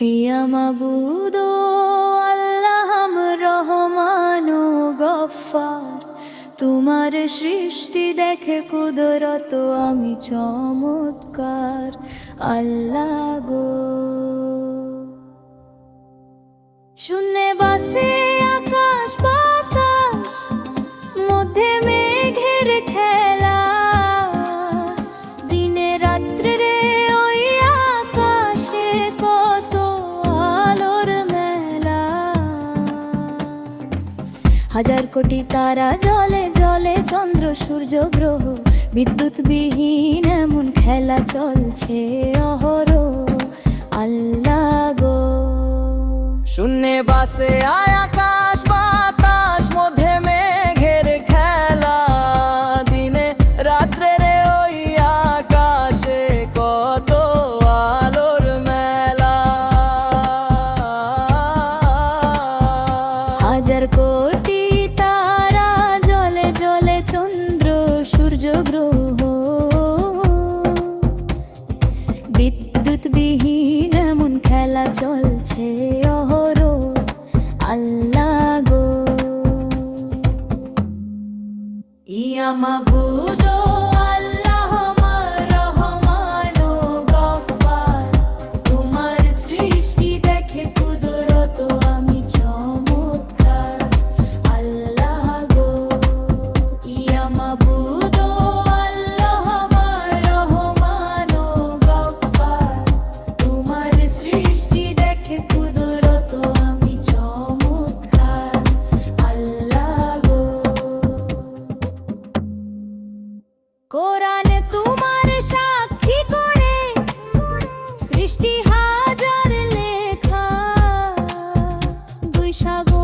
ইয়া মাবুদ আল্লাহ রহমান গফার তোমার সৃষ্টি দেখে কুদরত আমি চমৎকার। আল্লাহ গো হাজার কোটি তারা জলে জলে চন্দ্র সূর্য গ্রহ। বিদ্যুৎবিহীন এমন খেলা চলছে অহর আল্লাহ গো। শূন্যে বাসে আয় আকাশ বাতাস মধ্যে মেঘের খেলা। দিনে রাত্রে রে ওই আকাশে কত আলোর মেলা। হাজার কোটি সাগর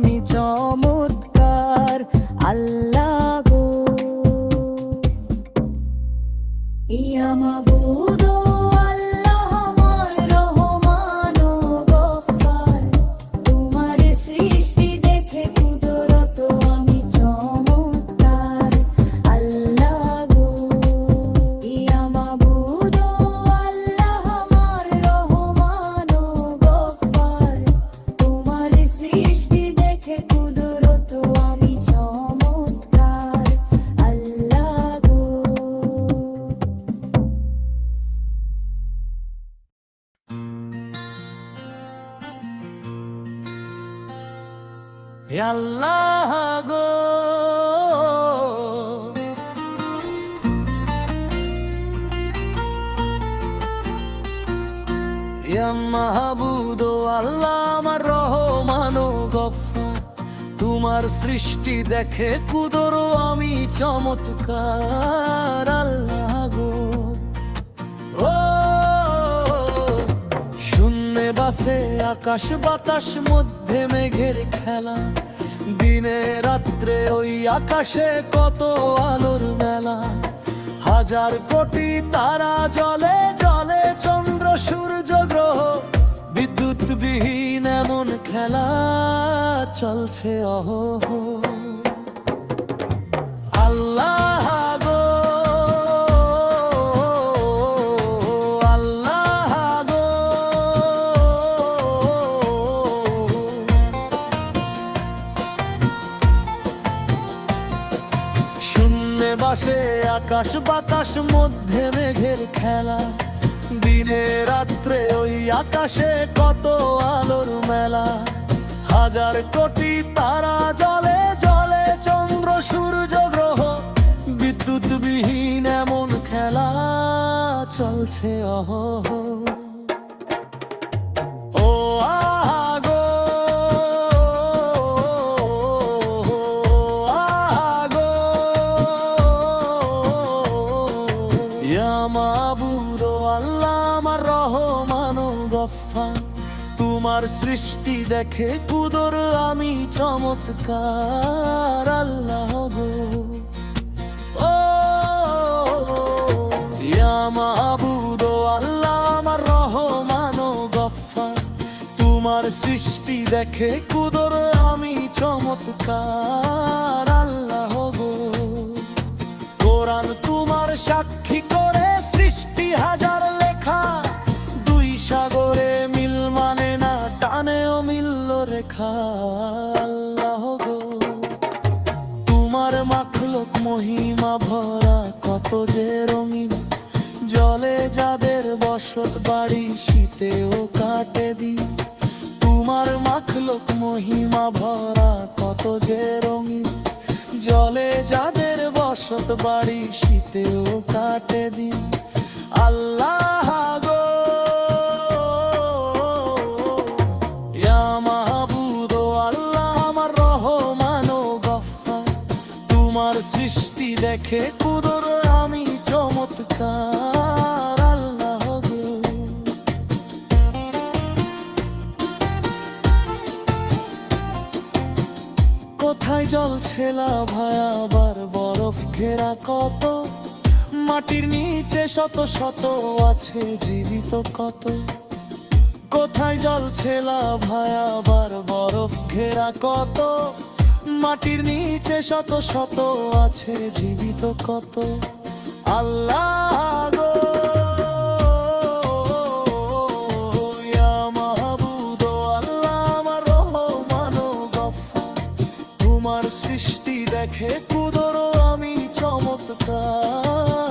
me cho আল্লাহ গো। মাহবুদ আল্লাহ আমার রহমান গফা তোমার সৃষ্টি দেখে কুদরো আমি চমৎকার আল্লাহ। আছে আকাশ, বাতাস, মধ্যে মেঘের খেলা। দিনে রাত্রে ওই আকাশে কত আলোর মেলা। হাজার কোটি তারা জলে জলে চন্দ্র, সূর্য, গ্রহ। বিদ্যুৎবিহীন এমন খেলা চলছে অহ আল্লাহ আকাশ বাতাস মধ্যে মেঘের খেলা। দিনে রাত্রে ওই আকাশে কত আলোর মেলা। হাজার কোটি তারা জলে জলে চন্দ্র, সূর্য, গ্রহ। বিদ্যুৎ বিহীন এমন খেলা চলছে, অহ। সৃষ্টি দেখে কুদর আমি চমৎকার, আল্লাহ গো। ও ইয়া আল্লাহ আমার রহমান গফফার তোমার সৃষ্টি দেখে কুদর আমি চমৎকার, আল্লাহ গো। কোরআন তোমার সাক্ষী করে সৃষ্টি হাজার লেখা, দুই সাগরে রেখা তোমার মাখলক মহিমা ভরা কত যে রঙিন। জলে যাদের বসত বাড়ি শীতেও কাটে দিন। তোমার মাখলক মহিমা ভরা কত যে রঙিন। জলে যাদের বসত বাড়ি শীতেও কাটে দিন। আল্লাহ দেখে কুদর, আমি চমৎকার, আল্লাহ কোথায় জল ছেলা ভাই আবার বরফ ঘেরা কত? মাটির নিচে শত শত আছে, জীবিত কত? কোথায় জল ছেলা ভাই আবার বরফ ঘেরা কত? মাটির নিচে শত শত আছে, জীবিত কত? আল্লাহ গো তোমার সৃষ্টি দেখে কুদরো আমি চমৎকার।